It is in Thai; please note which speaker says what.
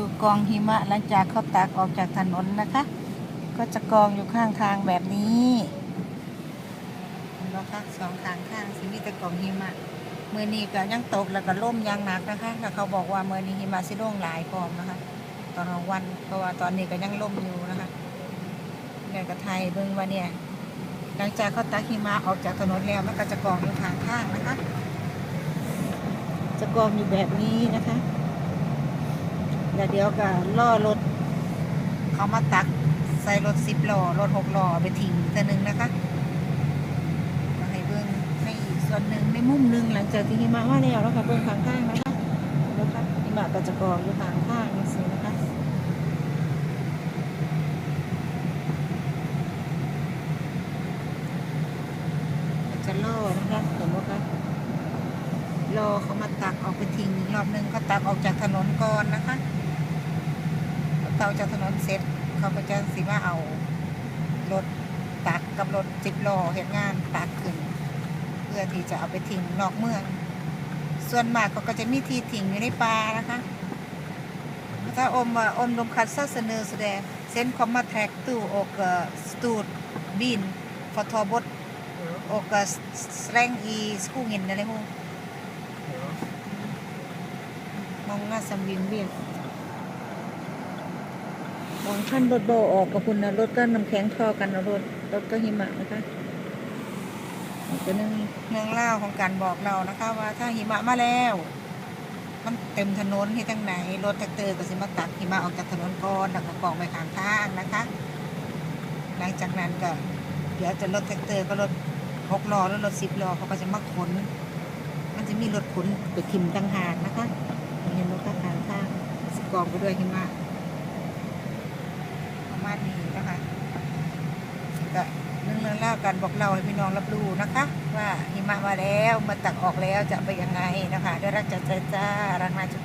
Speaker 1: ดูกองหิมะหลังจากเขาตักออกจากถนนนะคะ ก็จะกองอยู่ข้างทางแบบนี้เห็นไหมคะสองข้างข้างสิมีแต่กองหิมะเมื่อนี้ก็ยังตกแล้วก็ล่มยังหนักนะคะแล้วเขาบอกว่าเมื่อนี้หิมะสิลงหลายพร้อมนะคะ ตอนกลางวันเพราะว่าตอนนี้ก็ยังล่มอยู่นะคะเนี่ยก็ไทยเบิ่งว่าเนี่ยหลังจากเขาตักหิมะออกจากถนนแล้วมันก็จะกองอยู่ข้างข้างนะคะ จะกองอยู่แบบนี้นะคะ แล้วเดี๋ยวก็ล่อรถ เขามาตักใส่รถสิบล้อรถหกล้อไปทิ้งเท่านึงนะคะให้เบิ้งในอีกส่วนหนึ่งในมุมหนึ่งหลังจากที่หิมะมาแล้วแล้วค่ะเบิ้งข้างข้างนะคะนะคะหิมะก็จะกองอยู่ข้างข้างนี่สินะคะจะล่อนะคะ เห็นไหมคะรอเขามาตักออกไปทิ้งรอบหนึ่งเขาตักออกจากถนนก่อนนะคะเขาตักจากถนนเสร็จเขาก็จะสิว่าเอารถตักกับรถจิบล้อเหตุงานตักขึ้น เพื่อที่จะเอาไปทิ้งนอกเมือง ส่วนมากเขาก็จะมีที่ทิ้งอยู่ในป่านะคะถ้าอมว่าอมลมคัดซาเสนอแสดงเส้นคอมมาแท็กตู้ออกสตูดบินฟอทอบดออกสแร งอีสกูเงินอะไรพวกมองหน้าสัมวิงเวียนมองขั้นรถโบออกกับคุณนะรถก็น้ำแข็งทอกันนะรถรถก็หิมะนะคะนี่ก็นึ่งเรื่องเล่าวของการบอกเรานะคะ ว่าถ้าหิมะมาแล้ว มันเต็มถนนที่ทั้งไหน รถแท็กเตอร์ก็สิมาตักหิมะออกจากถนนก่อนแล้วก็กองไปข้างทางนะคะ หลังจากนั้นก็ เดี๋ยวจะรถแท็กเตอร์ก็รถหกล้อแล้วรถสิบล้อเขาก็จะมาขน มันจะมีรถขนไปทิมต่างหากนะคะเห็นรถข้างทางข้างสกองไปด้วยหิมะประมาณนี้นะคะก็เรื่องเรื่องเล่ากันบอกเราให้พี่น้องรับรู้นะคะ ว่าหิมะมาแล้วมาตักออกแล้วจะไปยังไงนะคะได้รักจากใจจ้ารักมาจุ๊บ